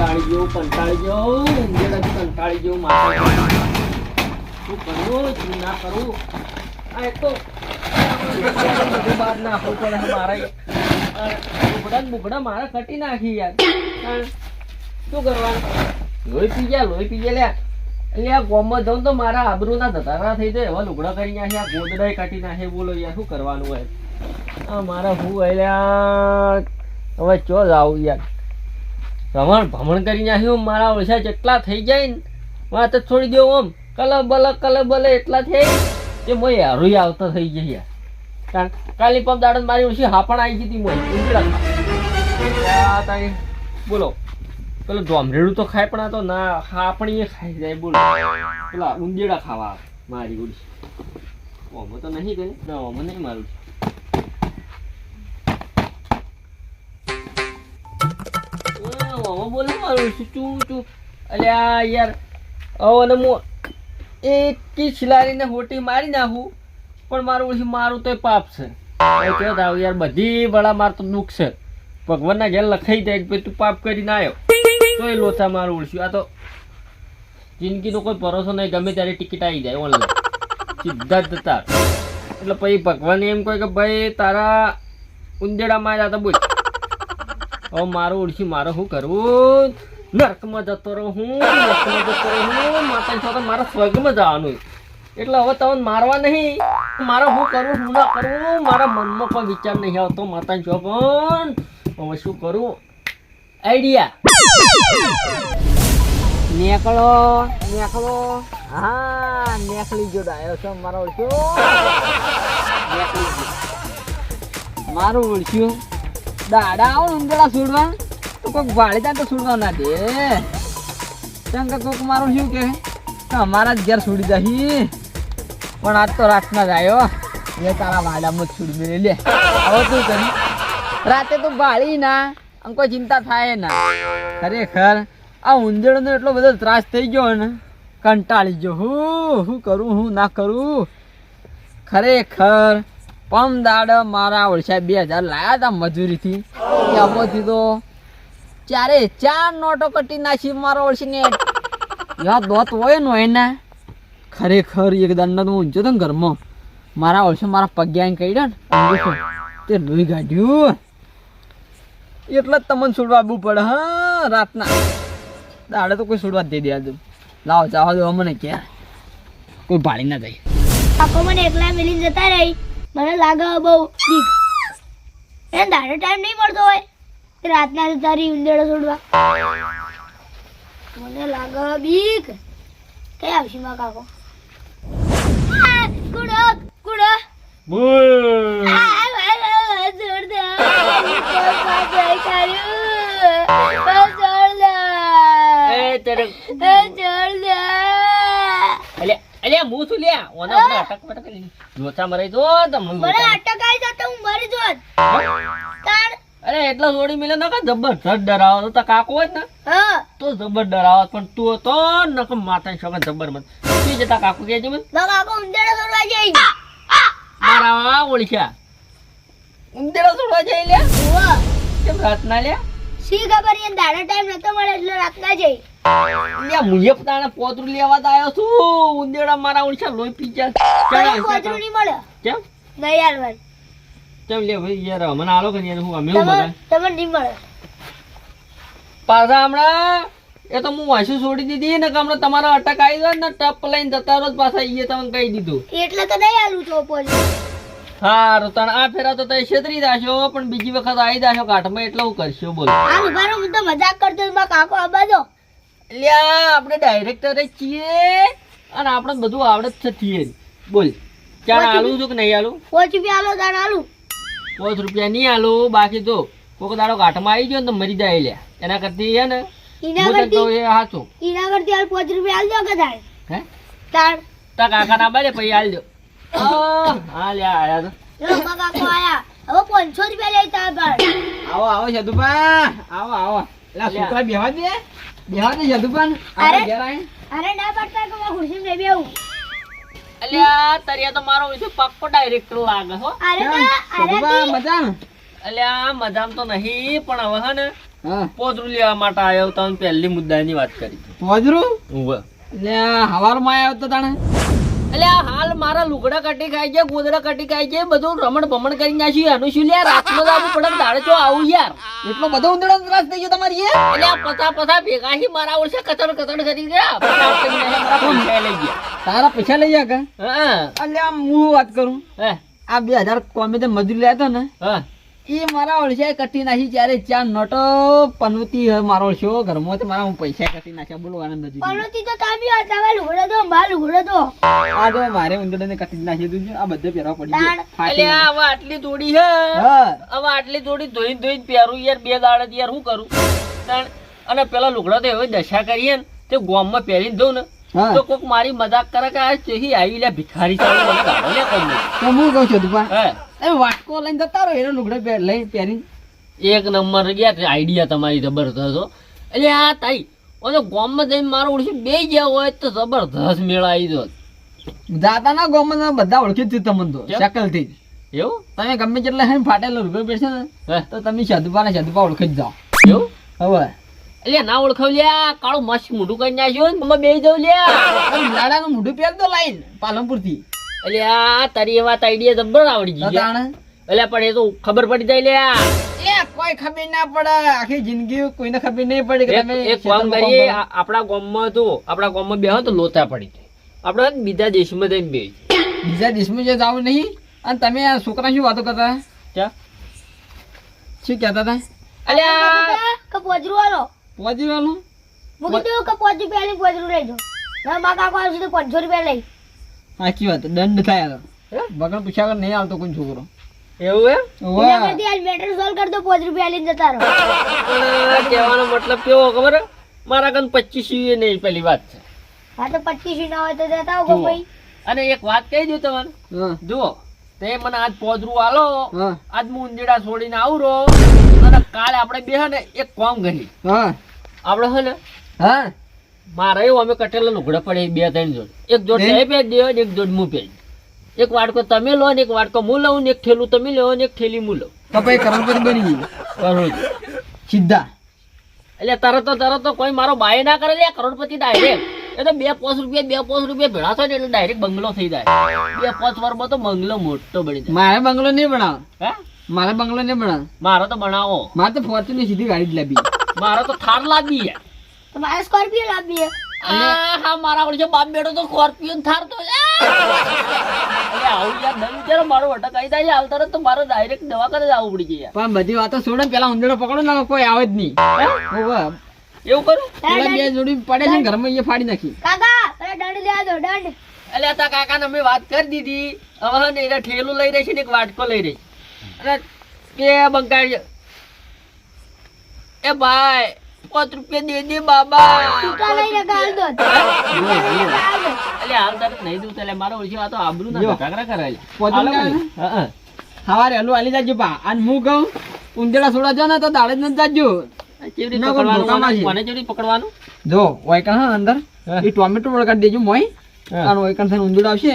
કંટાળી ગયો કંટાળી ગયો કંટાળી ગયો માથે શું કરવું? શું ના કરવું? આ એક તો બાદ નાખવું પડે મારે. બુગડા બુગડા મારે કટી નાખી યાર. શું કરવાનું? લોહી પી ગયા લોહી પી ગયા લ્યા. એટલે આ ગોમમાં જાઉં તો મારા આબરૂના ધતારા થઈ જાય. એવા લુગડા કરી નાખ્યા ગોદડાય કાઢી નાખે બોલો યાર, શું કરવાનું હોય? આ મારા હું અલ્યા હવે ચો આવું યાર. ભમણ ભમણ કરી નાખ્યું મારા ઓછા જેટલા થઈ જાય ને, વાત જ છોડી દઉં આમ. કલ બલ કલ બલ, એટલા થઈ. કે મોય હારું આવતો થઈ જાય યાર. કારણ કાલી પંપ દાડો મારી ઓછી હાપણ આવી ગઈ હતી મોય તારી, બોલો. પેલો ધોમરેડું તો ખાય, પણ આ તો ના હાપણી એ ખાઈ જાય બોલ. પેલા ઉંદેડા ખાવા મારી ઓડી ઓમો તો નહીં કરે. ના, ઓમો નહીં મારું. ઓમો બોલે યાર, હવે ને મો એક ખિલાડીને હોટી મારી નાખું, પણ મારું મારું તો પાપ છે. યાર, બધી બળા માર તો દુઃખ છે. ભગવાનના ઘેર લખાઈ જાય, તું પાપ કરીને આવ્યો. તોય લોથા મારું ઓળખ્યું આ તો જિંદગીનો કોઈ ભરોસો નહીં. ગમે ત્યારે ટિકિટ આવી જાય ઓનલાઈન સીધા જતા. એટલે પછી ભગવાન એમ કહે કે ભાઈ, તારા ઉંદેડા માર્યા તો બોલ. હવે મારું ઓળખી મારે શું કરવું? નર્કમાં જતો રહું હું. નર્કમાં જતો રહું માતા છો તો મારા સ્વર્ગમાં જવાનું. એટલે હવે તમને મારવા નહીં. મારે શું કરવું? શું ના કરવું? મારા મનમાં કોઈ વિચાર નહીં આવતો માતાની પણ. હવે શું કરું? આઈડિયા. નેકળો નેકળો. હા, નેકળી જો ડાયો છો, મારો ઓળખ્યો ગયો. મારું ઓળખ્યું. દાડા આવો ને ઉંદરડા છોડવા. તો કોઈક વાળી તો છોડવા ના દે. કે કોઈક મારું શું કે અમારા જ ઘેર છોડી દહી પણ આજ તો રાતના જ આવ્યો એ તારા વાડામાં જ છોડી લે. હવે તું કરી. રાતે તો બાળી ના આમ કોઈ ચિંતા થાય ના. ખરેખર આ ઉંદરનો એટલો બધો ત્રાસ થઈ ગયો ને, કંટાળી ગયો. હું શું કરું, હું ના કરું? ખરેખર પમ દાડ મારા ઓળસા બે હજાર લાયા હતા મજૂરીથી. એમાંથી તો ચારે ચાર નોટો કટી નાખી મારા ઓળશીને યા દોત હોય ને એના ખરેખર એક દંડ તો ઊંચો હતો ઘરમાં. મારા ઓળસે મારા પગ્યા કહી કહી ને. તે લોહી કાઢ્યું. એટલે જ તમને છોડવા આવવું પડે હા રાતના. દાડે તો કોઈ છોડવા દઈ દે દે લાવો જાવા દો મને ક્યાં? કોઈ ભાડી ના જાય. આખો મને એકલા મિલી જતા રહી. મને લાગે બહુ બીક. એને દાડે ટાઈમ નહીં મળતો હોય. કે રાતના જતા રહી ઉંદેડો છોડવા. મને લાગે બીક. કઈ આવશે માં કાકો? કુડો કુડો. બોલ. અલ્યા હું શું લ્યા ઓને આપણે અટક પટક લોચા મરાઈ દો તમને મને લોચા. જતો હું મરી જોત. તાર અરે એટલા જોડી મિલે નકા જબરજસ્ત ડરાવો તો કાકો હોય ને. હા. તો જબર ડરાવો પણ તું તો નક માતા શોખ જબર મત તું જતા કાકો કે છે મને કાકો જઈ મારા ઓળખ્યા. ઉંદેડા છોડવા જઈ લે ઉવ્વ. કેમ રાતના લે શી ખબર એ દાડા ટાઈમ નતો મળે એટલે રાતના જઈ. લ્યા મુયે તાણે પોતરું લેવા તો આવ્યો છું. ઉંદેડા મારા ઓળખ્યા લોહી પી જા ચણા પોતરું નહીં મળ્યો. કેમ? નહીં યાર કેમ લે ભાઈ યાર મને આલો કે યાર હું અમે હું બધા તમે નહીં મળે પાછા હમણાં એ તો હું વાંસુ છોડી દીધી ને હમણાં તમારા અટક આવી જાય ને ટપ લઈને જતા રોજ પાછા ઈએ તમને કહી દીધું. એટલે તો નહીં આલું પોલી હારું તને આ ફેરા તો છેતરી દાશો પણ બીજી વખત આવી દાશો કાઠમાં એટલે હું કરશો બોલો. આ ઉભારો હું તો મજાક કરતો હતો, કાકો આબાજો. લ્યા આપણે ડાયરેક્ટર છીએ અને આપણે બધું આવડે જ બોલ ચાલ આલું છું કે નહીં આલું પાંચ રૂપિયા આલો તાર આલુ પાંચ રૂપિયા નહીં આલું બાકી તો કોઈક દાડો ઘાટમાં આવી ગયો ને તો મરી જાય લ્યા એના કરતી હે ને ઈના કરતી એ હાચું. ઈના કરતી હાલ પોચ રૂપિયા આલજો કે તારે હે? તાર તા કાકા ના બાલે પછી આલજો હા મારો વિશે ડાયરેક્ટર? અલ્યા મજામ તો નહીં પણ હવે હે ને હા પોતરું લેવા માટે આવ્યો તો પહેલી મુદ્દાની વાત કરી પોજરું હવાર હવારમાં આવ્યો તો તાણે અલ્યા હાલ મારા લુગડા કટી ખાઈ છે ગોદડા કટી ખાઈ છે બધું રમણ ભમણ કરી નાખ્યું એનું શું લ્યા રાતનો તો આવું પડે દાડે ચો આવું યાર. એટલો બધો ઉંદડો ત્રાસ થઈ ગયો તમારી એટલે આ પતા પતા ભેગા હી મારા ઓળશે કતર કતર કરી ગયા લઈ ગયા. તારા પૈસા લઈ જા કે? હા. અલ્યા હું વાત કરું? હે. આ બે હજાર કોમે તે મજૂરી લાવ્યો ને. હા. એ મારા ઓળખ્યા કટી નાખી જયારે ચાર નટો? પનવતી મારો ઓળશો ઘરમાં તો મારા હું પૈસા કટી નાખ્યા બોલો આનંદ હજી પનોતી તો તાબી હતા વાલ લુગડો તો માલ લુગડો તો આ તો મારે ઉંદરડાને કટી નાખી દીધું આ બધે પહેરવા પડી એટલે. હવે આટલી જોડી હે? હવે આટલી જોડી ધોઈ ધોઈ પહેરું યાર બે દાડે યાર શું કરું? અને પેલા લુગડા તો હવે દશા કરીએ ને તે ગોમમાં પહેરીને દઉં ને તો કોક મારી મજાક કરે કે આ ચેહી આવી લે ભિખારી ચાલુ મને ગાળો લે કોમ તો હું કહું છું તું હે. એ વાટકો લઈને જતા રહો એનો લુગડો લઈ પહેરી એક નંબર ગયા આઈડિયા તમારી જબરદસ્ત હો. એટલે આ તાઈ ઓલો ગોમમાં જઈને મારો ઓળખી બે ગયા હોય તો જબરદસ્ત મેળા આવી દો જાતા ના ગોમાં બધા ઓળખી જ તમને તો કેમ? શકલથી એવું? તમે ગમે જેટલા હે ફાટેલો રૂપિયો પહેરશો ને તો તમે સાધુપા ને સાધુપા ઓળખી જ જાઓ. એવું? હવે. એટલે ના ઓળખાવ લ્યા કાળું મસ્ત મોઢું કરી નાખ્યું ને બે જવું લ્યા. લાડાનું મોઢું પહેર તો લાઈન પાલનપુરથી એટલે આ તારી એ વાત આઈડિયા જબર આવડી ગઈ. એટલે પણ એ તો ખબર પડી જાય લ્યા. કોઈ ખબર ના પડે. આખી જિંદગી કોઈને ખબર નહીં પડે કે તમે એક કામ કરીએ આપણા ગામમાં તો આપણા ગામમાં બેહો તો લોચા પડી જાય આપણે બીજા દેશમાં જઈને બે કરો. બીજા દેશમાં જે જાવ નહીં અને તમે આ છોકરા શું વાતો કરતા? ક્યાં શું કહેતા હતા? અલ્યા કે પોજરું વાળો પહોંચી વાળું હું કીધું કે પોચ રૂપિયા લઈને પોજરું લઈ ના મા કાકો આવશે તો પાંચસો રૂપિયા લઈ. સાચી વાત દંડ થાય તો વગર પૂછ્યા વગર નહીં આવતો કોઈ છોકરો. એવું એમ? ઓવે. આજ મેટર સોલ્વ કર દો પાંચ રૂપિયા લઈને જતા રહો. કહેવાનો મતલબ કેવો ખબર મારા કન પચીસ એ નહીં પેલી વાત છે. હા તો પચીસ ના હોય તો જતા આવો. ભાઈ અને એક વાત કહી દઉં તમને. જુઓ તે મને આજ પોદરું આલો આજ હું ઉંદીડા છોડીને આવરો અને કાલે આપણે બે હે ને એક કોમ કરી હા. આપણે હે ને હા. મારે એવું અમે કટેલા લુગડા પડે બે ત્રણ જોડ એક જોડ હે? તે પહેર દે ને એક જોડ હું પહેર એક વાટકો તમે લો ને એક વાટકો હું લઉં ને એક થેલું તમે લો ને એક થેલી હું લઉં. તો પછી કરોડપતિ બની ગઈ કરોડ સીધા. એટલે તરત તો તરત તો કોઈ મારો બાય ના કરે લે કરોડપતિ ડાયરેક્ટ એ તો બે પાંચ રૂપિયા બે પાંચ રૂપિયા ભેળા થાય ને એટલે ડાયરેક્ટ બંગલો થઈ જાય. બે પાંચ વર્ષમાં તો બંગલો મોટો બની જાય. મારે બંગલો નહીં બનાવ. હે? મારે બંગલો નહીં બનાવ. મારો તો બનાવો. મારે તો ફોર્ચ્યુનર સીધી ગાડી જ લાવી. મારો તો થાર લાવી યાર તો મારે સ્કોર્પિયો લાવીએ હા. મારા વળી બાપ બેટો તો સ્કોર્પિયો થાર તો આવું યાર દમ વિચારો મારો વટક આવી જાય હાલ તો મારો ડાયરેક્ટ દવાખાને જ આવવું પડી જાય પણ બધી વાતો છોડે પેલા ઉંદરડો પકડો ને કોઈ આવે જ નહીં. એવું કરું? પેલા બે જોડી પડે છે ઘરમાં એ ફાડી નાખી. કાકા પેલા દંડ લેવા દો દંડ. એટલે તા કાકાને અમે વાત કરી દીધી. હવે ને એને ઠેલું લઈ રહી છે ને એક વાટકો લઈ રહી અને બે બંકાળી એ ભાઈ પાંચ રૂપિયા દે દે બાબા. છૂટા લઈને ગાળ દો. એટલે હાલ તરત નહીં દઉં એટલે મારો ઓળખી આ તો આબરૂ ના જો. ધકાકરા કરાય. હા, હા. સવારે હલુ આલી જાજો પા અને હું કહું? ઉંદરડા છોડા જો ને તો દાડે જ નથી જાજો. કેવી રીતે ના, છે. મને કેવી પકડવાનું? જો ઓયકણ હા અંદર. એ ટોમેટો વળગાડી દેજો મોય. અને ઓયકણ થઈને આવશે.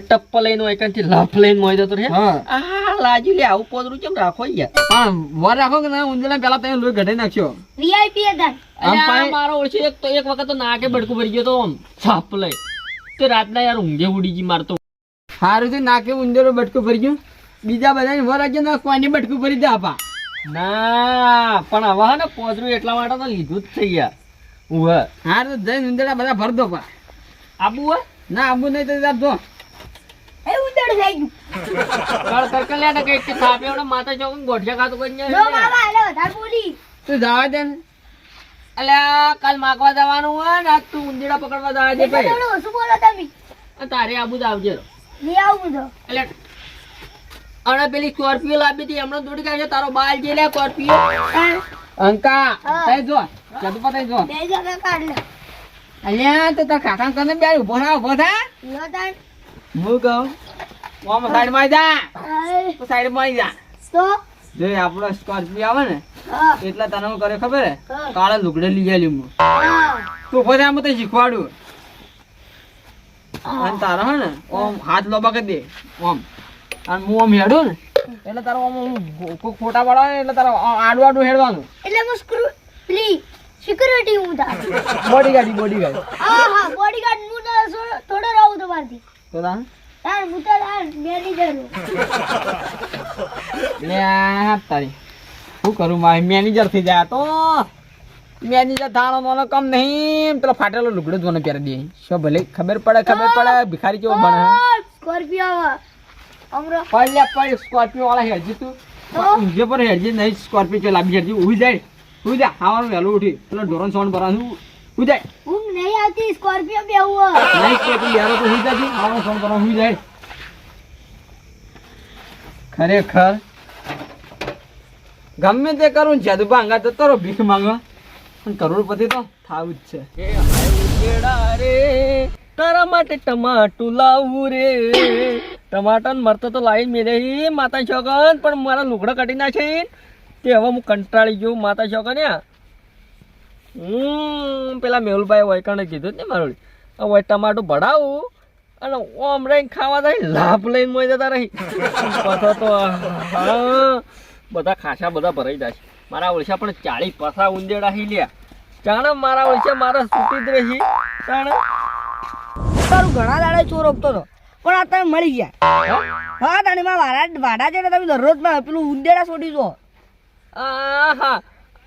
ટપ્પ લઈને હોય કાંથી લાફ લઈને મોય જતો રે આ લાજુ લે આવું પોદરું કેમ રાખો યાર પણ વર રાખો કે ના ઉંદરડા પેલા તમે લોહી ઘટાડી નાખશો વીઆઈપી હતા આમ અરે મારો ઓળખી એક તો એક વખત તો નાકે ભડકું ભરી ગયો તો આમ છાપ લઈ તે રાતના યાર ઊંઘે ઉડી ગઈ મારતો સારું છે નાકે ઉંદરો બટકું ભરી ગયું. બીજા બધા વર રાખજો ને કોઈને બટકું ભરી દે આપા. ના પણ હવે હે ને પોદરું એટલા માટે તો લીધું જ થઈ યાર. ઉવે હા તો જઈને ઉંદરડા બધા ભર દો પા. આબુ હે? ના આબુ નહીં તો જો. ઉંદર થઈ ગયું. કળ કરકર લે ને કંઈક થાપે ઓને માતા ચોક ગોઠિયા ખાતું કરી જો બાબા એટલે વધારે બોલી. તું જવા દે ને. અલ્યા કાલ માગવા જવાનું હોય ને આજ તું ઉંદીડા પકડવા જવા દે ભાઈ. થોડું શું બોલો તમે? તારે આબુ જ આવજે. લે આવું તો એટલે અને પેલી સ્કોર્પિયો લાવી હતી એમણે દોડી કાઢ્યો તારો બાલ જે લે સ્કોર્પિયો અંકા. તઈ જો જતું પતાઈ જો. બે જગા કાઢ લે. અલ્યા તો તાર કાકા કને બે ઊભો થા ઊભો થા. લો તાણ. હું કહું? ઓમ સાઈડમાં જા. તો સાઈડમાં જા. તો? જે આપણો સ્કોર્પિયો આવે ને એટલા તને હું કરે ખબર હે? કાળા લુગડે લઈ ગયેલી હું. તું ફરી આમ તો શીખવાડું. અને તારો હે ને ઓમ હાથ લોબા કરી દે ઓમ. અને હું ઓમ હેડું ને એટલે તારો ઓમ ઓમ કોઈ ખોટા વાળા હોય એટલે તારો આડું આડું હેડવાનું. એટલે હું સ્ક્રૂ પ્લી સિક્યુરિટી હું તારો બોડી ગાડી બોડી ગાડી હા હા બોડીગાર્ડ હું થોડો- રહું તમારથી. તો તા યાર હું તો મેનેજર લે તારી. શું કરું મારે મેનેજર થઈ જાય તો? મેનેજર થાણો મને કમ નહીં. પેલો ફાટેલો લુગડો જ મને પહેરી દે. શું ભલે ખબર પડે ખબર પડે ભિખારી કેવો બને સ્કોર્પિયો અમરો. પડ લે પડ સ્કોર્પિયો વાળા હેરજી તું. જે ઊંઝે પર હેરજી નહીં સ્કોર્પિયો ચલા બી હેરજી ઉઈ જાય ઉઈ જાય. હાવાનું વહેલું ઉઠી. પેલો ઢોરણ સોન ભરવાનું ઉઈ જાય. ઊંઘ નહીં આવતી સ્કોર્પિયો બેવું નહીં સ્કોર્પિયો બેરો તો ઉઈ જાય હાવાનું સોન ભરવાનું ઉઈ જાય. ખરેખર? ગમે તે કરું ને જાદુ ભાંગા તો તરો ભીખ માંગવા પણ કરોડપતિ તો થાવું જ છે. તારા માટે ટમાટું લાવું રે. ટમાટર મરતો તો લાવી મેરે માતા છોકન, પણ મારા લુગડા કાઢી નાખે તે હવે હું કંટાળી ગયો માતા છોકન હમ, પેલા મેહુલભાઈ વૈકણે કીધું ને મારું. હવે ટમાટું ભરાવું. અને ઓમ રહીને ખાવા જાય લાભ લઈને મળી જતા રહી. પછી તો હા બધા ખાસા બધા ભરાઈ જાય મારા ઓળશા પણ ચાળી પાસા ઉંદેડા હી લ્યા. જાણે મારા ઓળશા મારા સુતી જ રહી. જાણે. તારું ઘણા દાડે ચોર રોકતો હતો પણ આ તમે મળી ગયા. હા? તાણી માં વાડા વાડા છે ને તમે દરરોજમાં પેલું ઉંદેડા છોડી દો આહા.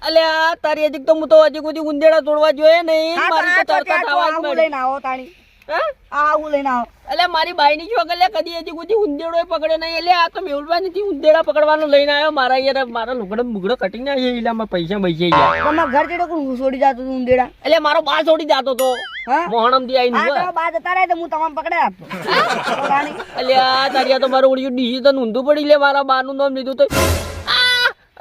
અલ્યા તારી હજી તો હું તો હજી કોઈ ઉંદેડા તોડવા જોઈએ નહીં. મારી તો થવા તરત મળી લઈને આવો તાણી. હા આવું લઈને આવો. મારી છોકરી અલ્યા કદી હજી કોઈ ઉંદેડો પકડ્યો નહીં. એટલે આ તો મેહુલભાઈ નથી ઉંદેડા પકડવાનું લઈને આવ્યો. મારા યાર મારા લુગડો બુગડો કટી ના એટલે આમાં પૈસા પૈસા ગયા. ઘર કોણ છોડી જતું હતું ઉંદેડા? એટલે મારો બા છોડી જતો તો. મોહણમથી હા આવીને બા જતા રહે તો હું તમામ પકડે આપતો. તો તાણી તારી તો મારું ઉડિયું ડીસી તો ઊંધું પડી લે મારા બાનું નામ લીધું તો.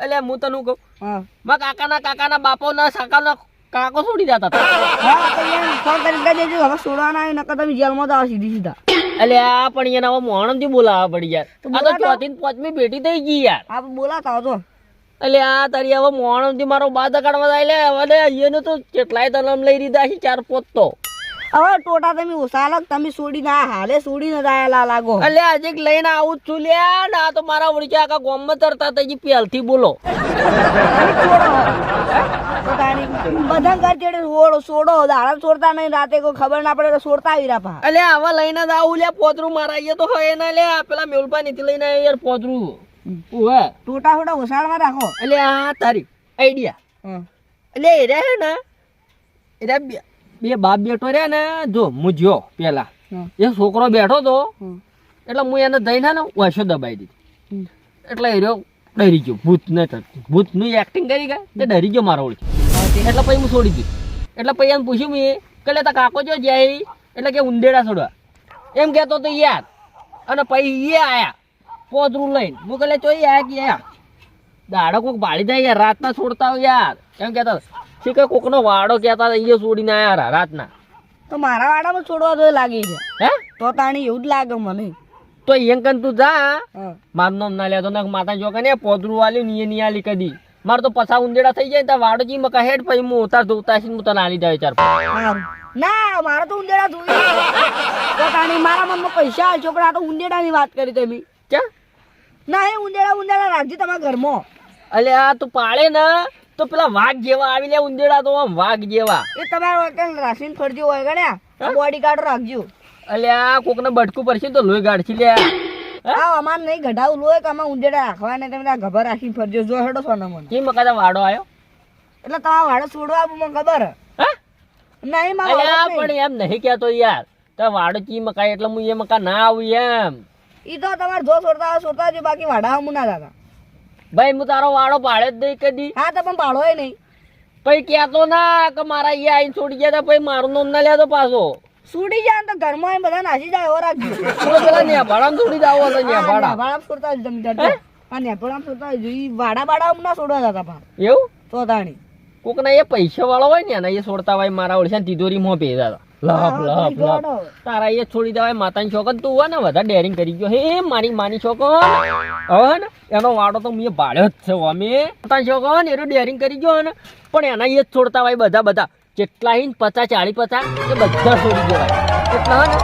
એટલે હું તને કહું હા. મારા કાકાના કાકાના બાપોના સાકાના કાકો છોડી જતા હતા. હા તો એમ ફોન કરી કહી દેજો હવે છોડવાના આવે નકર તમે જેલમાં જાવ સીધી સીધા. અલ્યા પણ એના હવે મોહણમથી બોલાવવા પડી યાર. આ તો ચોથી ને પાંચમી બેટી થઈ ગઈ યાર. આપ બોલાતા હતો આ તારી હવે મોણમથી મારો બાદ કાઢવા જાય લે હવે એને તો કેટલાય તલમ લઈ લીધા છે ચાર પોત તો. હવે ટોટા તમે ઉસાલો તમે છોડીને ના હાલે છોડીને જાયેલા લાગો. એટલે આજે લઈને આવું છું લ્યા ના તો મારા વળી આખા ગોમમાં તરતા થઈ પહેલથી બોલો. બધા ઘર જેડે છોડો છોડો દાડા છોડતા નહીં રાતે કોઈ ખબર ના પડે તો છોડતા આવી રહ્યા અલ્યા આવા લઈને જ આવું લે પોતરું મારા અહીંયા તો હોય ના લે પેલા મેળપા નીતિ લઈને યાર પોતરું. ઓહે ટોટા ફોટા ઓસાળમાં રાખો. એટલે આ તારી આઈડિયા. એટલે એ રહે ને એ રહ્યા બે બાપ બેઠો રહ્યા ને જો મુજ્યો પેલા એ છોકરો બેઠો તો એટલે હું એને દઈને ને વાસો દબાઈ દીધી. એટલે એ રહ્યો ડરી ગયો. ભૂત ને ભૂતનું એક્ટિંગ કરી ગયા તે ડરી ગયો મારો ઓળખી. એટલે પછી હું છોડી દીધું. એટલે પછી એને પૂછ્યું મેં કે લે તારા કાકો જો જાય? એટલે કે ઉંદેડા છોડવા. એમ કહેતો તો યાર અને પછી એ આયા પોતરું લઈને. હું કહે ચોઈ આયા કે આયા? દાડો કોઈક બાળી જાય યાર રાતના છોડતા હોય યાર. એમ કહેતા શી કોકનો વાડો કહેતા હતા એ છોડીને રા રાતના. તો મારા વાડામાં છોડવા તો લાગી છે. હે? તો તાણી એવું જ લાગે મને. તો એમ તું જા. મારું નામ ના લેતો ના માતા જો કને પોદરું વાલ્યું ની ની આલી કદી. મારે તો પછા ઉંદેડા થઈ જાય તો વાડો જી મકા હેડ પછી હું ઉતાર દઉં ઉતાર હું તને આલી જાય ચાર ના મારે તો ઉંદેડા જોઈ તો તાણી મારા મનમાં પૈસા આલશો છોકરા આ તો ઉંદેડાની વાત કરી તમે. ક્યાં? ના એ ઉંદેડા ઉંદેડા રાખજે તમારા ઘરમાં. અલે આ તું પાળે ને. તો પેલા વાઘ જેવા આવી લે ઉંદેડા તો આમ વાઘ જેવા. એ તમારે હોટેલ રાસીન ફરજો હોય ગણ્યા. બોડી ગાર્ડ રાખજો. અલ્યા કોક ને બટકું પડશે તો લોહી ગાઢી લે. હા? અમાર નહીં ગઢાવું લોહી કે આમાં ઉંદેડા રાખવા ને તમે ગભર રાખીને ફરજો જો હેડો સોના મને. કી મકા વાડો આવ્યો એટલે તમારા વાડો છોડવા આપું મને ખબર. નહીં મારા પણ એમ નહીં કહેતો યાર. તો વાડો ચી મકાય એટલે હું એ મકા ના આવું એમ. ઈ તો તમારે જો છોડતા છોડતા જો બાકી વાડા હું ના દાદા ભાઈ હું તારો વાડો પાડે જ નહીં કદી. હા તો પણ ભાડો નહીં. પછી કહેતો ના કે મારા અહીંયા આવીને છોડી ગયા તા પછી મારું નામ ના લેતો પાછો. છૂટી જાય તો ઘરમાં બધા નાસી જાય તો પેલા નેભાડામાં છોડી જાવ તો નેભાડા ભાડા છોડતા જ જમી. આ નેભાળામાં છોડતા હોય ઈ વાડા બાડા ના છોડવા જતા પા એવું? તો તાણી કોકના એ પૈસા વાળો હોય ને એના એ છોડતા હોય મારા ઓળખા તિજોરી મોં ભેજા હતા. લપ લાભ લાભ. તારા એ છોડી દેવાય માતાની છોકન તું હોય ને વધારે ડેરિંગ કરી ગયો. હે મારી માની છોકન હવે ને એનો વાડો તો મેં ભાડ્યો જ છે અમે માતાની છોકન એનું ડેરિંગ કરી ગયો ને. પણ એના એ જ છોડતા હોય બધા બધા. જેટલા હિન પચાસ ચાળી પચાસ એ બધા છોડી દેવાય. એટલા ને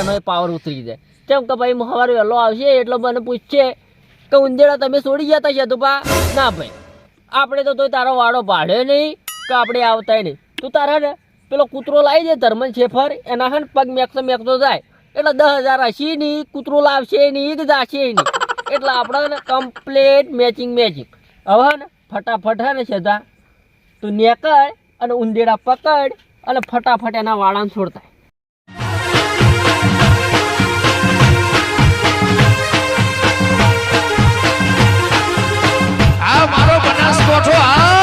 એનો પાવર ઉતરી જાય. કેમ કે ભાઈ સવારે વહેલો આવશે એટલો મને પૂછશે કે ઉંદેડા તમે છોડી ગયા તા શેતુપા ના ભાઈ. આપણે તો તોય તારો વાડો ભાડે નહીં કે આપણે આવતાય નહીં. તું તારા ને પેલો કૂતરો લાવી દે ધર્મન શેફર, એના હન પગ મેકતો મેકતો જાય. એટલે દસ હજાર હશે નહીં, કૂતરો લાવશે નહીં કે જાશે નહીં. એટલે આપણે કમ્પ્લીટ મેચિંગ મેચિંગ હવે ને ફટાફટ હે ને સીધા તું નેકળ અને ઉંદેડા પકડ અને ફટાફટ એના વાળાને છોડતા. આ મારો બનાસકોઠો, આ